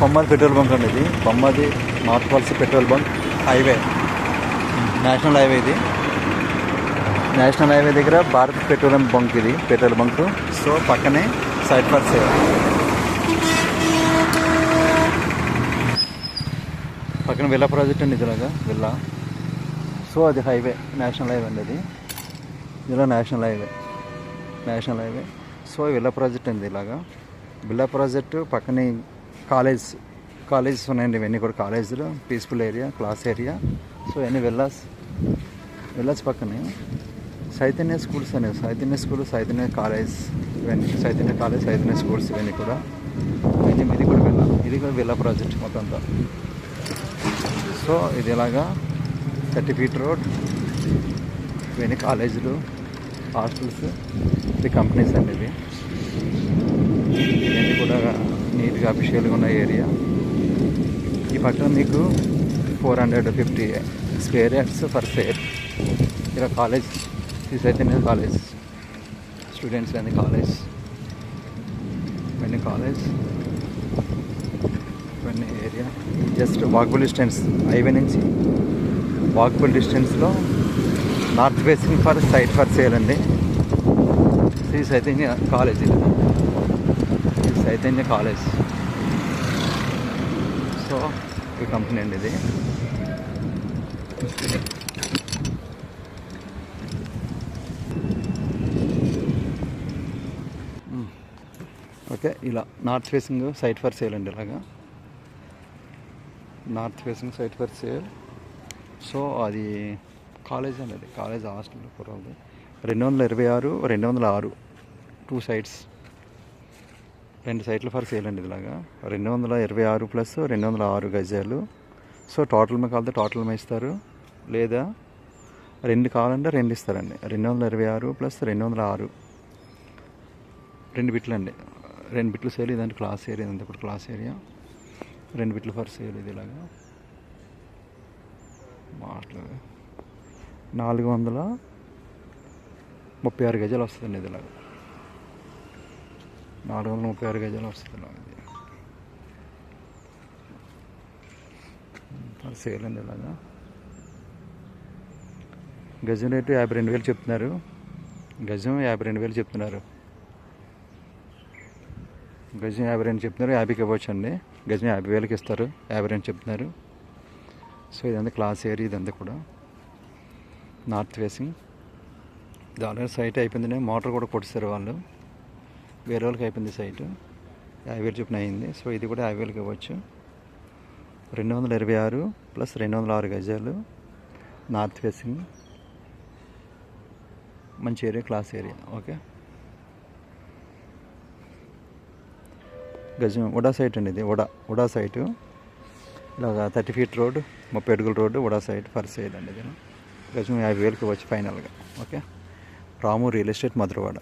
కొమ్మది petrol bunk అండి ఇది. Kommadi north pulse petrol bunk highway. National highway ఇది. National highway దగ్గర భారత్ పెట్రోలియం బంక్ ఇది పెట్రోల్ బంక్. సో పక్కనే సైడ్ ఫర్ సేల్ పక్కన విల్లా ప్రాజెక్ట్ అండి ఇదిలాగా విల్లా. సో అది హైవే నేషనల్ హైవే అండి అది. ఇలా national highway national highway. So villa project అండి ఇలాగా. విల్లా ప్రాజెక్టు పక్కనే కాలేజ్ కాలేజెస్ ఉన్నాయండి ఇవన్నీ కూడా కాలేజీలు. Peaceful area class area so ఇవన్నీ విల్లాస్ విల్లాస్ పక్కనే చైతన్య స్కూల్స్ అనేవి చైతన్య స్కూల్ చైతన్య కాలేజ్ ఇవన్నీ చైతన్య కాలేజ్ చైతన్య స్కూల్స్ ఇవన్నీ కూడా ఇవన్నీ ఇది కూడా విల్లా ఇది కూడా విల్లా ప్రాజెక్ట్ మొత్తం అంతా. సో ఇది ఇలాగా థర్టీ ఫీట్ రోడ్. ఇవన్నీ కాలేజీలు హాస్టల్స్ ఇది కంపెనీస్ అండి ఇవి. మంచిగా అఫిషియల్గా ఉన్న ఏరియా ఈ పక్కన మీకు four hundred fifty square yards for fair ఇక్కడ college Shri Chaitanya college students అండి కాలేజ్ ఇవన్నీ కాలేజ్ ఇవన్నీ area just walkable distance highway నుంచి వాకబుల్ డిస్టెన్స్లో north facing for site for sale అండి. శ్రీ చైతన్య కాలేజ్ ఇది. శ్రీ చైతన్య కాలేజ్ సో ఈ కంపెనీ అండి ఇది. ఓకే ఇలా north facing site for sale అండి ఇలాగా. North facing site for sale. So అది కాలేజ్ అండి అది కాలేజ్ హాస్టల్ కుర్రాలది రెండు వందల ఇరవై ఆరు రెండు వందల ఆరు టూ సైట్స్. రెండు సైట్లు ఫర్ సేల్ అండి ఇలాగా రెండు వందల ఇరవై ఆరు ప్లస్ రెండు వందల ఆరు గజాలు. సో టోటల్ మీ కావాలంటే టోటల్ మీ ఇస్తారు. లేదా రెండు కావాలంటే రెండు ఇస్తారండి. రెండు వందల ఇరవై ఆరు ప్లస్ రెండు వందల ఆరు. రెండు బిట్లు అండి. రెండు బిట్లు సేల్ ఇదంటే క్లాస్ ఏరియా ఇదంతా ఇప్పుడు క్లాస్ ఏరియా. రెండు బిట్లు ఫర్ సేల్ ఇది ఇలాగా. మాటలు నాలుగు వందల ముప్పై ఆరు గజాలు వస్తుందండి ఇది ఇలాగా. నాలుగు వందల ముప్పై ఆరు గజాలు వస్తుంది ఇలాగ ఇది. సేల్ ఉంది ఇలాగా. గజం రేటు యాభై రెండు వేలు చెప్తున్నారు. గజం యాభై రెండు వేలు చెప్తున్నారు. గజం యాభై రెండు చెప్తున్నారు. యాభైకి ఇవ్వచ్చు అండి. గజం యాభై వేలకి ఇస్తారు. యాభై రెండు చెప్తున్నారు. సో ఇదంతా క్లాస్ ఏరియా ఇదంతా కూడా. నార్త్ ఫేసింగ్ ఇది ఆల్రెడీ సైట్ అయిపోయింది మోటార్ కూడా కొట్టిస్తారు వాళ్ళు. వేరే వాళ్ళకి అయిపోయింది సైట్. యాభై వేలు చొప్పున అయింది. సో ఇది కూడా యాభై వేలకి ఇవ్వచ్చు. రెండు వందల ఇరవై ఆరు ప్లస్ రెండు వందల ఆరు గజాలు. North facing. మంచి ఏరియా క్లాస్ ఏరియా. ఓకే. గజం ఉడా సైట్ అండి ఇది. UDA UDA site. ఇలాగ థర్టీ ఫీట్ రోడ్ ముప్పై అడుగుల road UDA site for sale అండి ఇది. గజం యాభై వేలకి వచ్చి ఫైనల్గా. Okay. Ramu real estate Madhurawada.